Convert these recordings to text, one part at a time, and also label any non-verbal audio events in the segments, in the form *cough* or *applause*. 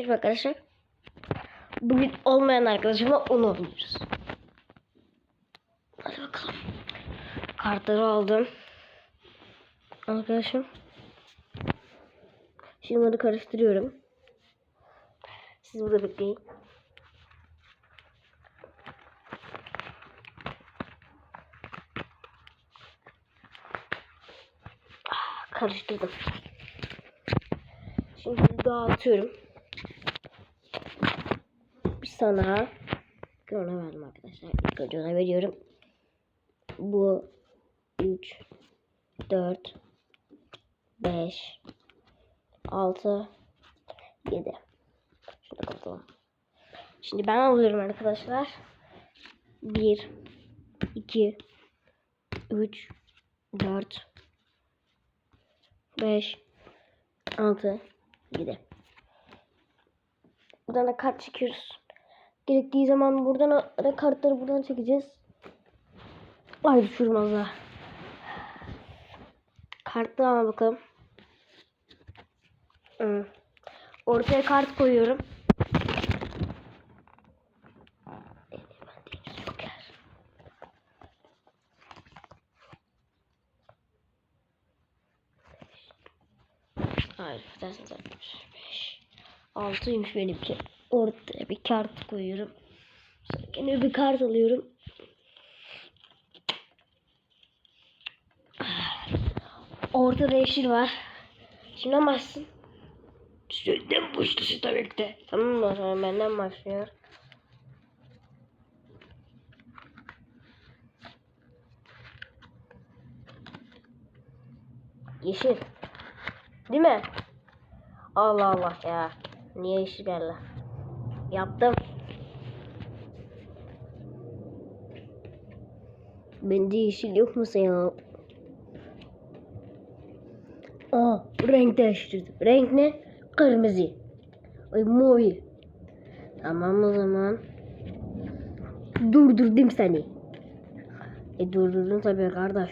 Evet arkadaşlar. Bugün olmayan arkadaşımla onu oynuyoruz. Hadi bakalım. Kartları aldım. Arkadaşım. Şimdi bunları karıştırıyorum. Siz burada bekleyin. Ah, Karıştırdım. Şimdi dağıtıyorum. Sana bir ona verdim arkadaşlar. İlk veriyorum. Bu 3 4 5 6 7 Şunu kapatalım. Şimdi ben alıyorum arkadaşlar. 1 2 3 4 5 6 7 Buradan da kart çekiyoruz. Gerektiği zaman buradan da kartları buradan çekeceğiz. Ay düşürmez ha. Kartlara bakalım. Hı. Ortaya kart koyuyorum. Hayır, dersiniz 65. Altıymış benimki. Ortaya bir kart koyuyorum. Sonra yine bir kart alıyorum. Ortada yeşil var. Şimdi başlasın. Senden başlasın tabii ki de. Tamam mı? Zaman benden başlıyor. Yeşil. Değil mi? Allah Allah ya. Niye yeşil geldi? Yaptım. Bende yeşil yok mu ya? Aa, renk değiştirdim. Renk ne? Kırmızı. Ay mavi. Tamam o zaman. Durdurdum seni. E durdurdun tabii kardeş.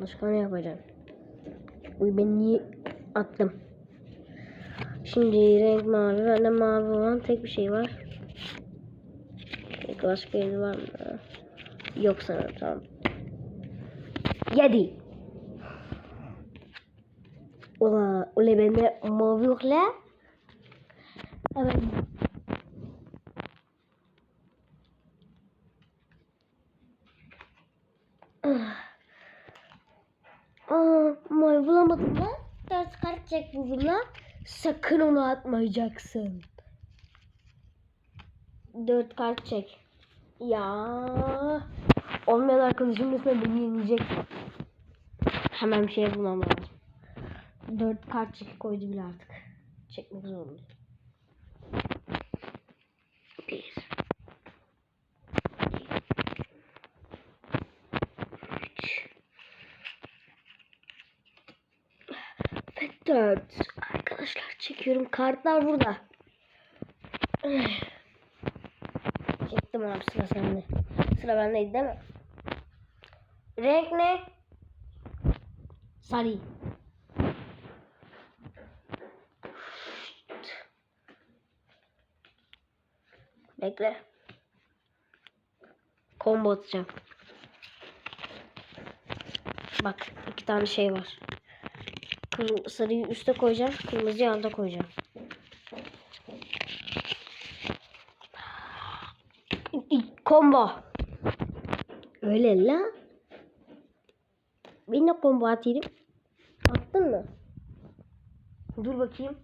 Başka ne yapacağım? Uy ben niye attım? Şimdi renk mavi. Bende mavi olan tek bir şey var. Peki başka yeri var mı? Yok sanırım tamam. Yedi. Ola, öyle bende mavi yok la. Evet. Aa, mavi bulamadım lan. Ders kart çek buldum Sakın onu atmayacaksın. Dört kart çek. Ya. Olmayan arkadaşım resmen beni yenecek. Hemen bir şey bulmam lazım. Dört kart çeki koydu bile artık. Çekmek zorunda. Bir. Üç. Ve dört. Arkadaşlar çekiyorum. Kartlar burada. Çektim abi sıra sende. Sıra bendeydi değil mi? Renk ne? Sarı. Bekle. Combo atacağım. Bak iki tane şey var. Kırm sarıyı üste koyacağım. Kırmızıyı alta koyacağım. Combo. Öyle la. Ben de combo atayım. Attın mı? Dur bakayım.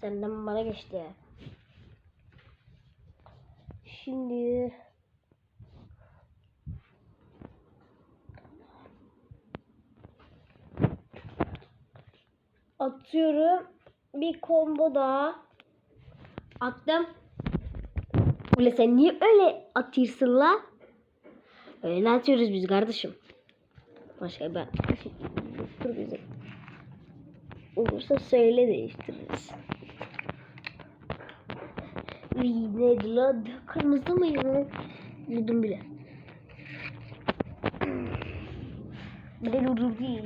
Senden bana geçti. Şimdi atıyorum bir combo daha attım. Ule sen niye öyle atıyorsun la? Öyle atıyoruz biz kardeşim. Başka ben. Dur bize. Olursa söyle değiştiririz. Neydi la? Kırmızı mı ya? Buldum bile. Bile durdur değil.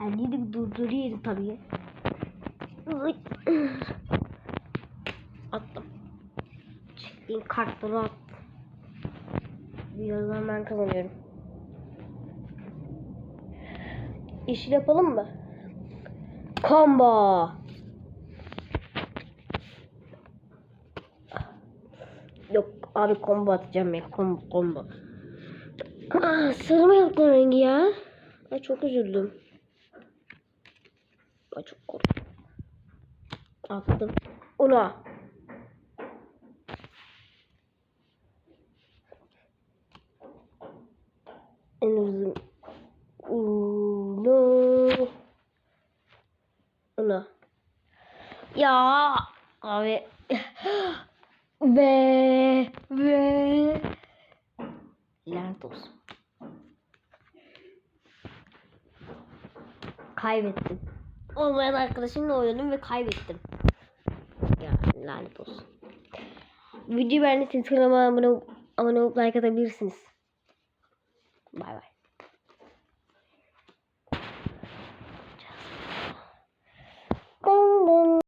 Yani de durduruyor tabii. Uy. İlk kartları at. Birazdan ben kazanıyorum. İşi yapalım mı? Combo. Yok abi combo atacağım ya. Combo combo. Aa, sarı mı yaptın rengi ya? Ay çok üzüldüm. Ay çok korktum. Attım. Una. En uzun. Uno. Una. Ya abi. *gasps* Ve ve lanet olsun. Kaybettim. Olmayan arkadaşımla oynadım ve kaybettim. Lanet olsun. Videoyu beğendiyseniz kanalıma abone olup like atabilirsiniz. Bay bay.